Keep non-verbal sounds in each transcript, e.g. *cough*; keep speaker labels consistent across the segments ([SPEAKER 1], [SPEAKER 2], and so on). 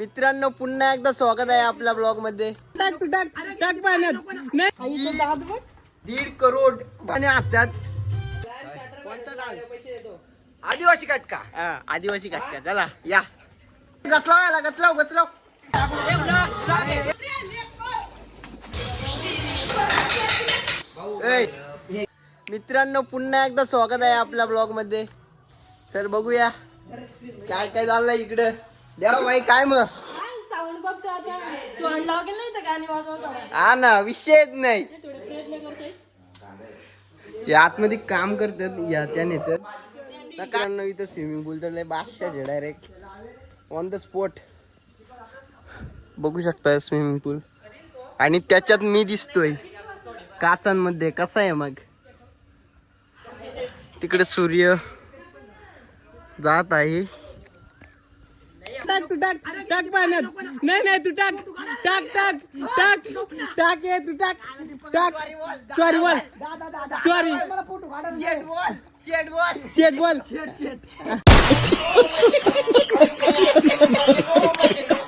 [SPEAKER 1] मित्रांनो पुन्हा एकदा स्वागत आहे आपल्या ब्लॉगमध्ये
[SPEAKER 2] टाक तू टाक टाक पाण्यात. नाही.
[SPEAKER 1] दीड करोड आणि हातात. आदिवासी कटका. हा, आदिवासी कटका. चला या. गचलाव याला गचलाव गचलाव. ए, मित्रांनो पुन्हा एकदा स्वागत आहे आपल्या ब्लॉगमध्ये चल बघूया. काय काय चाललंय इकडं? द्या बाई काय मग?
[SPEAKER 3] साऊंड बघतो आता? सोंड लागेल नाही तर गाणी वाजवा थोडा
[SPEAKER 1] हा ना विषयच नाही.
[SPEAKER 3] थोडे प्रयत्न करतोय
[SPEAKER 1] हे आतमध्ये काम करतात या त्या नेतात कारण इथं स्विमिंग पूल तर लय बादशाचे डायरेक्ट ऑन द स्पॉट बघू शकता स्विमिंग पूल आणि त्याच्यात मी दिसतोय. काचांमध्ये. कसा आहे मग? तिकडे सूर्य जात आहे.
[SPEAKER 2] टाक तू टाक टाक पाण्यात. नाही नाही तू टाक. टाक टाक टाक. टाक ये तू टाक. टाक. सॉरी बोल सॉरी शेट बोल
[SPEAKER 4] ही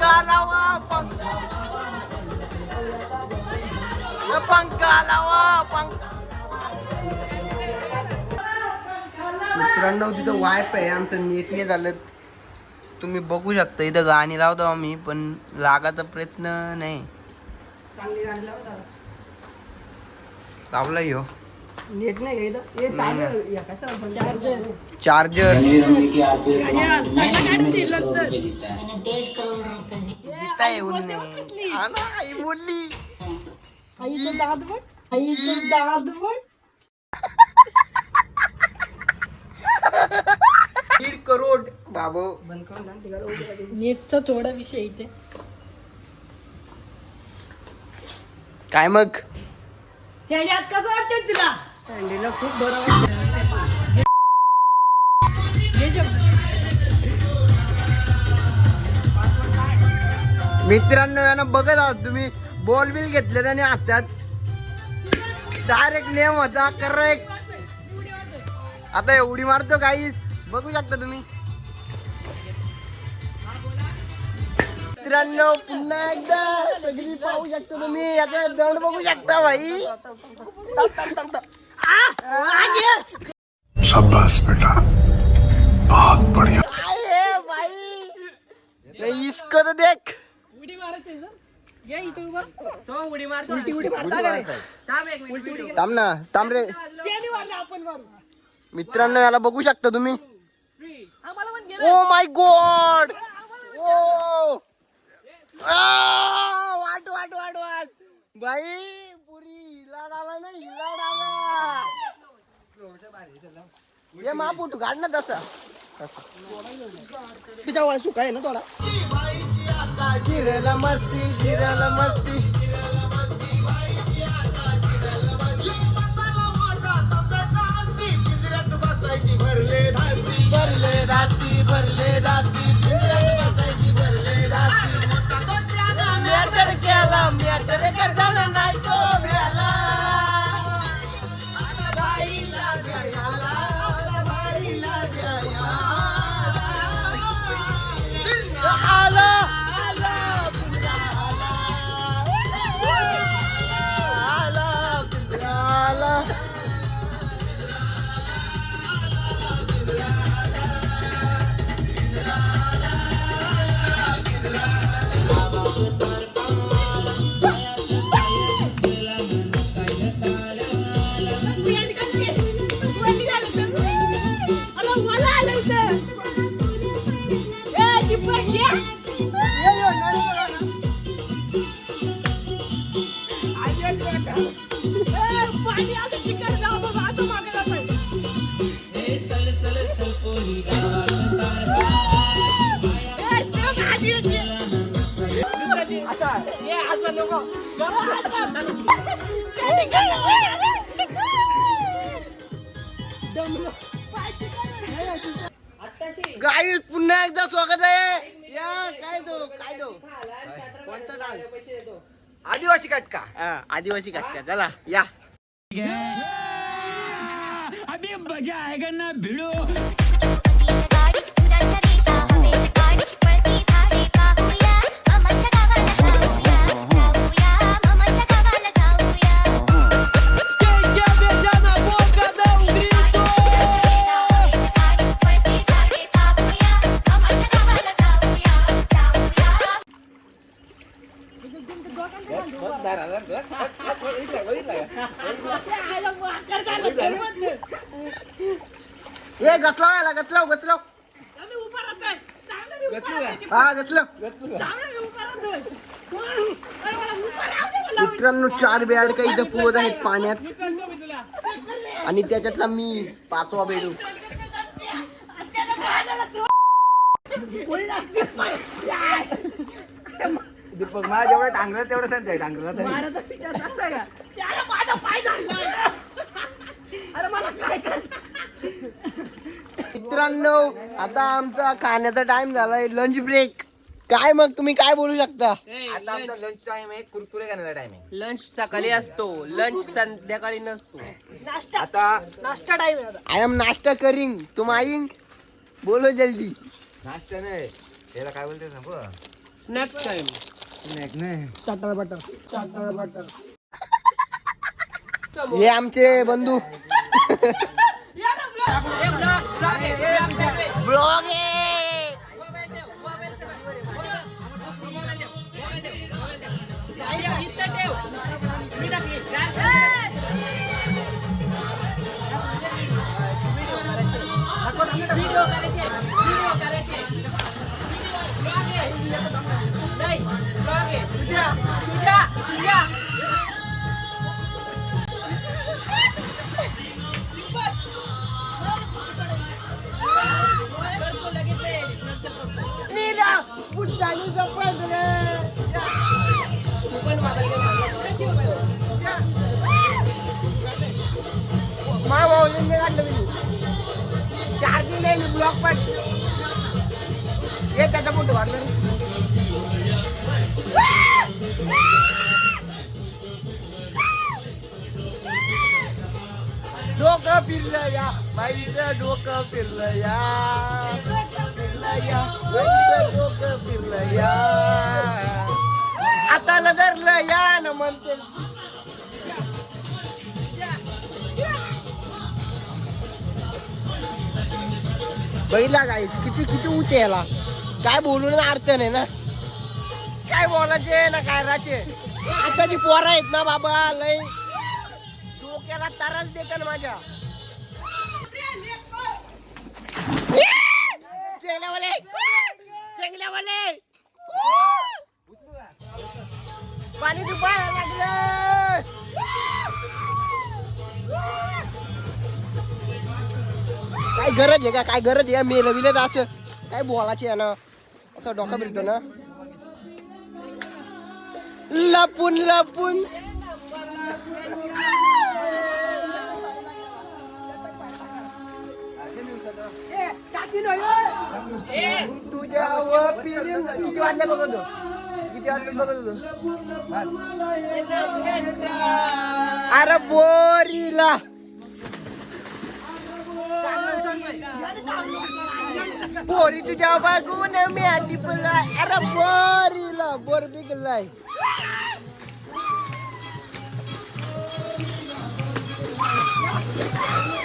[SPEAKER 1] पंखा. लावा पंखा पंखा लावा पंखा. मित्रांनो तिथं वायफ आहे. आमचं नेट नाही झालं. तुम्ही बघू शकता इथं गाणी लावतो आम्ही पण लागायचा प्रयत्न नाही. लावला ह्यो
[SPEAKER 2] नेट नाही इथं? हे चालू या कशाला
[SPEAKER 3] चार्जर.
[SPEAKER 4] डेढ़ करोड़ रुपए
[SPEAKER 1] आई दीड करोड. बाबो.
[SPEAKER 2] बंद करून ना.
[SPEAKER 3] नेटचा थोडा विषय इथे.
[SPEAKER 1] काय मग?
[SPEAKER 3] शेंडी आज कसं वाटतंय तुला?
[SPEAKER 2] खूप बरं वाटतं.
[SPEAKER 1] मित्रांनो यांना बघत आहात तुम्ही बॉल बिल घेतले त्याने हातात डायरेक्ट नेम होता करेक्ट आता एवढी मारतो काही बघू शकता तुम्ही. मित्रांनो पुन्हा एकदा सगळी पाहू शकता तुम्ही. याचा दंड बघू शकता भाई.
[SPEAKER 5] शाबाश बेटा। बहुत बढ़िया।
[SPEAKER 1] भाई इसको तो देख।
[SPEAKER 3] उडी मारायची सर। या इथं उभा
[SPEAKER 2] उलटी उडी मारता का रे
[SPEAKER 1] थांब ना थांब रे।
[SPEAKER 3] त्याने मारलं आपण मारू।
[SPEAKER 1] मित्रांनो याला बघू शकता तुम्ही?
[SPEAKER 3] आम्हाला पण गेलं.
[SPEAKER 1] ओ माय गॉड ओ वाट वाट वाट वाट. बाई पुरी हिला आला ना हिला आला ये मापूट काढ ना तस.
[SPEAKER 2] तिच्या वाळ सुका आहे ना थोडा
[SPEAKER 1] जिरेला मस्ती जिरेला मस्ती. गाई पुन्हा एकदा स्वागत आहे. या काय दो काय दो? कोणता डान्स?
[SPEAKER 2] आदिवासी कटका.
[SPEAKER 1] हा, आदिवासी कटका. चला या.
[SPEAKER 6] गाडी
[SPEAKER 1] ये गचलाव याला गचलाव गचलाव. हा गचलाव. मित्रांनो चार बेड काही इथं पोहत आहेत पाण्यात. आणि त्याच्यातला मी पाचवा बेडू.
[SPEAKER 2] दीपक मला जेवढं टांगलं तेवढं सांगते टांगलं
[SPEAKER 1] मित्रांनो आता आमचा खाण्याचा टाइम झालाय लंच ब्रेक काय मग तुम्ही काय बोलू शकता?
[SPEAKER 2] आता आमचा लंच टाइम आहे कुरकुरे खाण्याचा टाइम आहे.
[SPEAKER 7] लंच सकाळी असतो लंच संध्याकाळी नसतो.
[SPEAKER 2] आता
[SPEAKER 1] आय एम नाश्ता करिंग तुम आईंग बोलो जल्दी.
[SPEAKER 2] नाश्ता नाही. त्याला काय बोलते ना
[SPEAKER 7] नेक्स्ट टाइम
[SPEAKER 1] चटर बटर चटर बटर. हे आमचे बंधू. *laughs* ब्लॉग फिरलं या बाईचं डोकं फिरलं या फिरलं या बाईचं डोकं फिरलं या आता या न म्हणते बघितला काय किती किती उंच याला काय बोलून अर्थ नाही ना? काय बोलायचे ना काय राचे आताची पोरं आहेत ना बाबा लय डोक्याला ताराच देते ना माझ्या. चेंगल्यावाले चेंगल्यावाले पाणी दुपायला लागलं काय गरज आहे का काय गरज आहे मेलं विलं तर असं काय बोलायचे आहे ना असं डोका फिरतो ना लपून लपून तुझ्या व किती वाजल्या बघत होतो? किती वाजल्या बघत होतो? अरे बोरीला. पोरी तुझ्या बागून मी आधी बोला अरे बोरीला बोर बिगलाय मला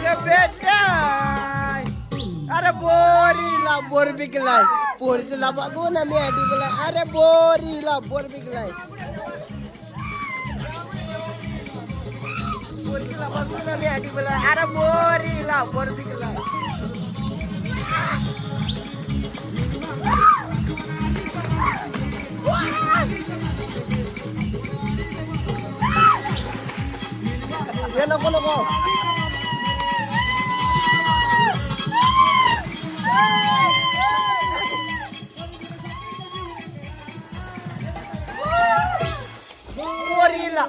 [SPEAKER 1] ke bed guys. Ada bori lah bori big lah. Bori tu lapak tu nama yang di belah. Ada bori lah bori big lah. Bori lapak tu nama yang di belah. Ada bori lah bori big lah. Ya, no, no, no, no. वर गेला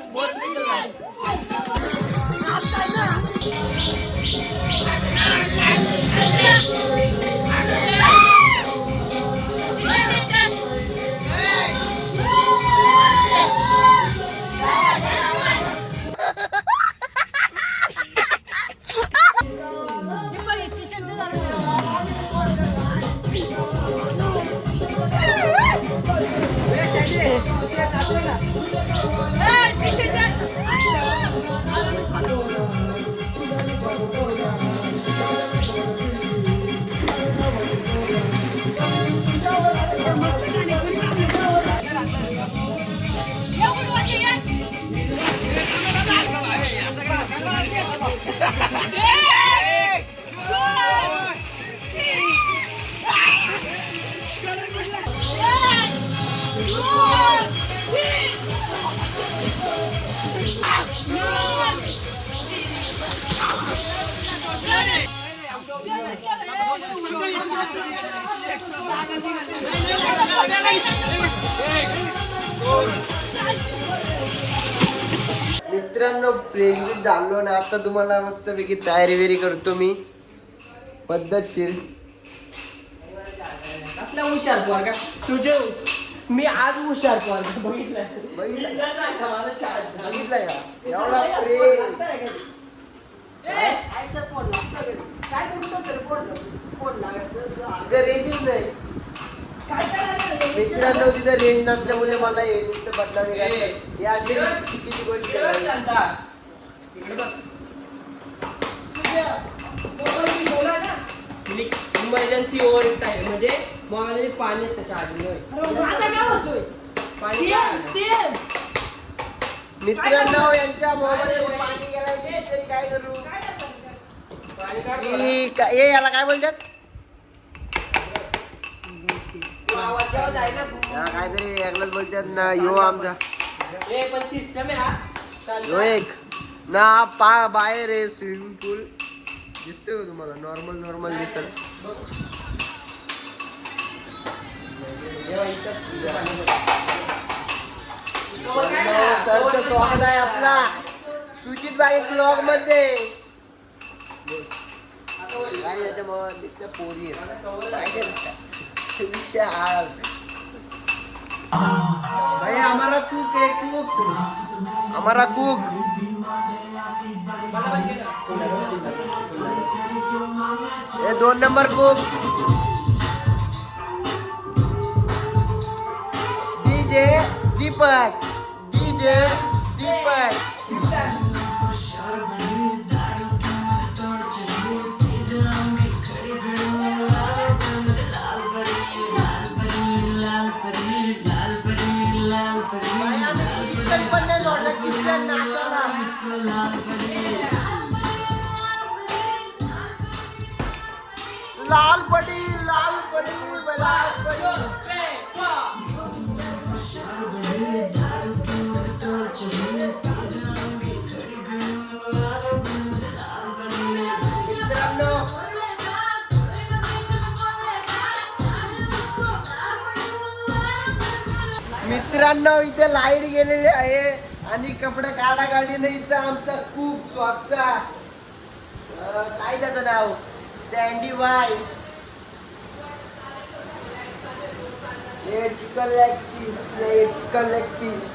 [SPEAKER 1] मित्रांनो प्रेरित झालो ना आता तुम्हाला मस्तपैकी तयारी वेरी करतो मी. पद्धतशीर.
[SPEAKER 7] कसला हुशार पोरगा. तुझे मी आज हुशार
[SPEAKER 1] बघितलं. बघितलं का एवढा प्रेम. तिथं रेंजच नाही. मित्रांनो तिथं रेंज नसल्यामुळे मला हे नुसतं बदलावे हे गोष्ट
[SPEAKER 7] इकडे बघ. इमर्जन्सी ओव्हर टाईम म्हणजे मोबाईल पाणी चार्जिंग
[SPEAKER 3] माझा काय होतोय?
[SPEAKER 7] पाणी
[SPEAKER 3] सेम
[SPEAKER 7] काय?
[SPEAKER 3] सेम
[SPEAKER 1] मित्रांनो यांच्या मोबाईल पाणी गेलाय तरी काय करू?
[SPEAKER 7] पाणी काढ
[SPEAKER 1] की का- हे याला काय बोलतात?
[SPEAKER 7] आवाज जेव्हा जाईल ना,
[SPEAKER 1] या काहीतरी एकलाच बोलतात ना यो आमचा.
[SPEAKER 7] हे पण सिस्टम आहे हा. चालतं.
[SPEAKER 1] यो एक. ना पा बाहेर आहे स्विमिंग पूल. दिसतोय का तुम्हाला नॉर्मल नॉर्मल दिसत
[SPEAKER 7] जेव्हा इथं- इथं पाणी बघ.
[SPEAKER 1] सरचं स्वागत आहे आपला सुजित बाई ब्लॉगमध्ये काय याच्यामुळे नुसत्या पोरी आहेत काय ते नुसत्या? विशाल भाई हमारा कुक है कुक हमारा कुक
[SPEAKER 7] मला पण घे ना.
[SPEAKER 1] ये दोन number cook DJ Deepak DJ Deepak लाल पडी लाल पडी लाल मित्रांनो मित्रांनो इथे लाइट गेलेली आहे आणि कपडे काढा काढीने इथं आमचा खूप स्वागत काय त्याचं नाव? सँडी बाय हे चिकन लेग पीस हे चिकन लेग पीस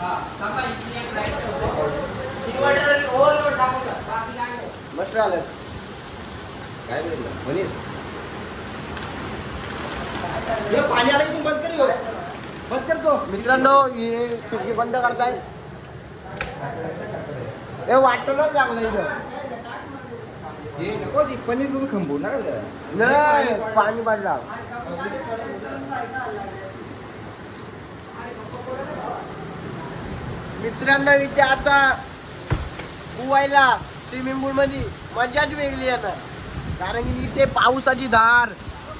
[SPEAKER 7] हा, एक light ठेवतो. Inverter overload दाखवलं. बाकी काय नाही.
[SPEAKER 1] मस्त आलं
[SPEAKER 7] हे पाणी आलं की बंद कर ह्यो. बंद करतो
[SPEAKER 1] मित्रांनो हे खिडकी बंद करताय हे वाटूनच लागलं इथं
[SPEAKER 8] पनीर तुम्ही खंबू ना
[SPEAKER 1] नाही पाणी पाडला मित्रांना इथे आता पोवायला स्विमिंग पूल मध्ये मजाच वेगळी येणार कारण की इथे पावसाची धार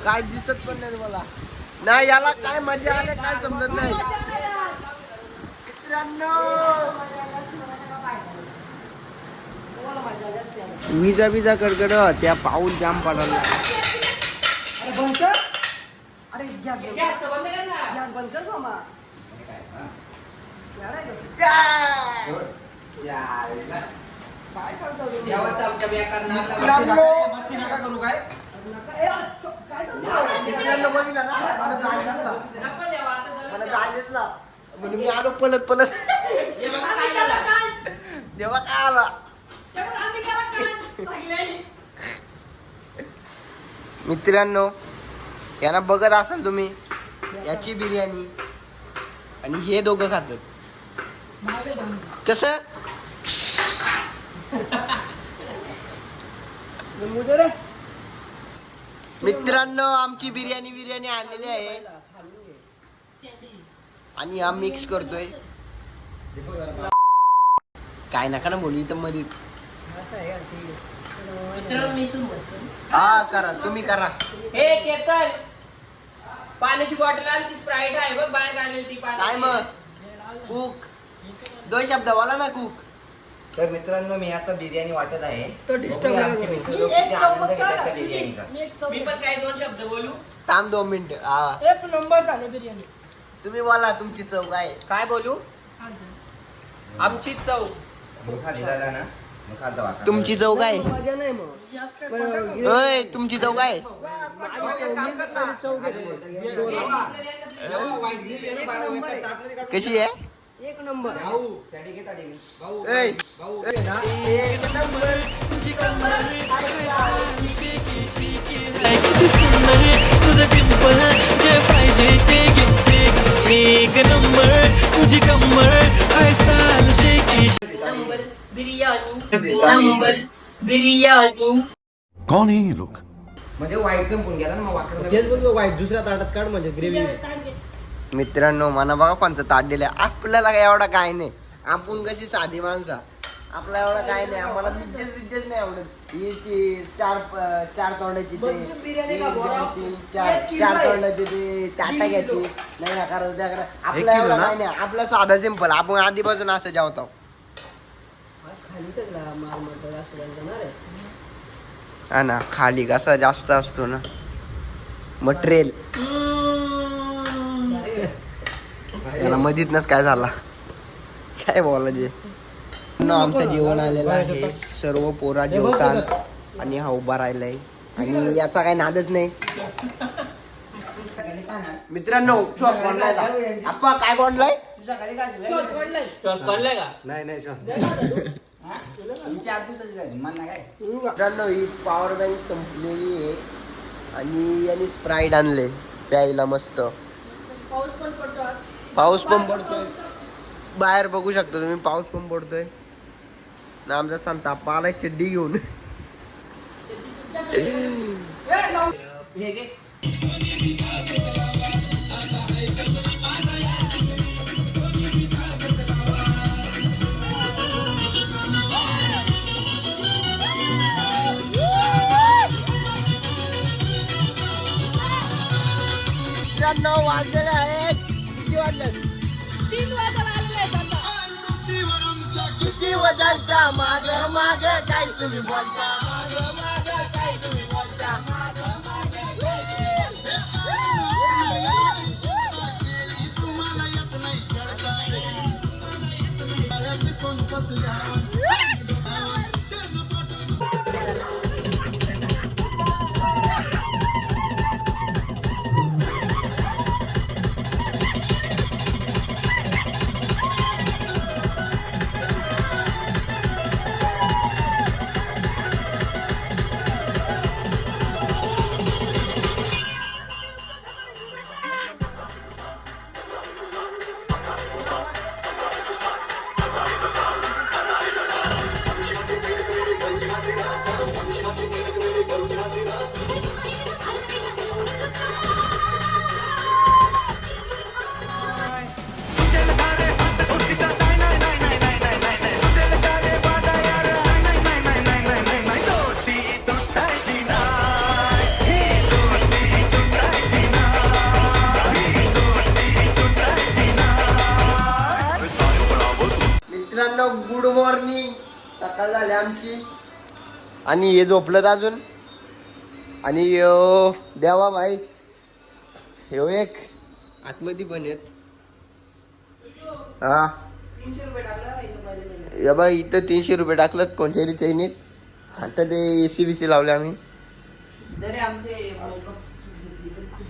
[SPEAKER 1] काय दिसत पण नाही मला नाही याला काय मजा आले काय समजत नाही. मित्रांनो विजा विजा कडकड त्या पाऊल जाम पडायला मला जाळ लागला.
[SPEAKER 7] नको देवा आता जरा-
[SPEAKER 1] मित्रांनो यांना बघत असाल तुम्ही याची बिर्याणी आणि हे दोघं खातात.
[SPEAKER 3] कस?
[SPEAKER 1] कसं मित्रांनो आमची बिर्याणी बिर्याणी आलेली आहे. आणि हा मिक्स करतोय. काय नका ना बोलू इथं मध्ये
[SPEAKER 7] मित्रांनो, मी सुरू करतो.
[SPEAKER 1] हा करा. तुम्ही करा.
[SPEAKER 7] हे केतन पाण्याची बॉटल आणि ती स्प्राईट आहे बघ बाहेर काढली ती
[SPEAKER 1] काय. मग. कुक. दोन शब्द बोला ना कुक.
[SPEAKER 8] तर मित्रांनो मी आता बिर्याणी वाटत आहे.
[SPEAKER 1] तो disturb
[SPEAKER 8] बघूया
[SPEAKER 1] नका
[SPEAKER 8] आमचे
[SPEAKER 1] करू.
[SPEAKER 8] मित्र
[SPEAKER 3] मी
[SPEAKER 8] लोक किती आनंद घेतात त्या? बिर्याणीचा.
[SPEAKER 7] पण काही दोन शब्द बोलू?
[SPEAKER 1] थांब दोन मिनिट. हा.
[SPEAKER 3] एक नंबर झाले बिर्याणी.
[SPEAKER 1] तुम्ही बोला तुमची चव काय आहे?
[SPEAKER 7] काय बोलू? आमची चव.
[SPEAKER 8] खाली झाला ना. मग.
[SPEAKER 1] तुमची चव काय आहे? ओय तुमची चव काय आहे? कशी आहे
[SPEAKER 9] किती सुंदर तुझं पिंपल जे पाहिजे ते घेते एक नंबर तुझी कंबर हालचाल शेकी
[SPEAKER 7] नंबर बिर्याणी. नंबर बिर्याणी.
[SPEAKER 5] कौन है ये लोग?
[SPEAKER 8] म्हणजे वाईट संपून गेला ना मग वाकरला
[SPEAKER 1] मित्रांनो मला बघा कोणचं ताट दिलंय. आपल्याला काय एवढा काय नाही. आपण कशी साधी माणसा. आपला एवढा काय नाही. आम्हाला बिज्जेस बिज्जेस नाही आवडत. हे ते चार प- चार तोंडाची ते. एक, तीन, चार चार तोंडाची ते ताटा घ्यायची. नाही ना करा त्या करा आपला एवढा काय नाही. आपला साधा सिंपल आपण आधीपासून असं जेवतो. हा ना खाली कसा जास्त असतो ना. मटेरियल याला मधीतनच काय झाला? काय बोलायचे? आमचं जेवण आलेलं आहे. सर्व पोरा जेवतात आणि हा उभा राहिलाय. आणि याचा काही नादच नाही. मित्रांनो श्वास कोणलाय काय कोणलाय
[SPEAKER 7] श्वास पडलाय का?
[SPEAKER 1] मित्रांनो ही पॉवर बँक संपलेली आहे आणि यांनी स्प्राईट आणले प्यायला मस्त.
[SPEAKER 3] पाऊस पण पडतो.
[SPEAKER 1] पाऊस पण पडतोय. बाहेर बघू शकता तुम्ही पाऊस पण पडतोय. ना आमचा संता आलाय चड्डी घेऊन.
[SPEAKER 7] हे
[SPEAKER 1] वाजलेले आहेत किती वाजले?
[SPEAKER 3] तीन वाजायला आलेले आहेत आता.
[SPEAKER 1] किती वाजायच्या माग माग काय तुम्ही बोलता? सकाळ झाली आमची. आणि हे झोपलं अजून. आणि ह्यो देवा भाई ह्यो एक. आतमध्ये पण आहेत. हा. या बाई इथं तीनशे रुपये टाकलं कोणत्याही चैनीत. आता ते ए सी बी सी लावले आम्ही.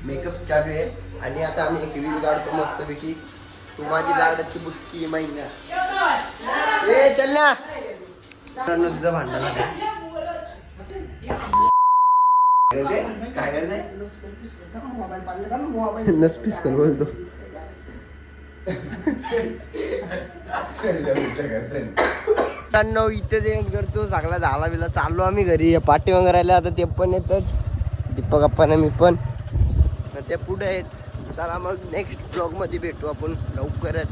[SPEAKER 1] मेकअप चालू आहे आणि आता आम्ही एक रील काढतो मस्तपैकी. तू माझी लाडाची बुटकी महिना. ए चल ना. तुझं भांडण. काय करते नसपीस कर बोलतो. इथे करतो चांगला झाला बिला चाललो आम्ही घरी. पाठी वगैरे राहिला आता ते पण येतात. दीपक अप्पाने मी पण. तर ते पुढे आहेत. चला मग नेक्स्ट ब्लॉगमध्ये भेटू आपण. लवकरच.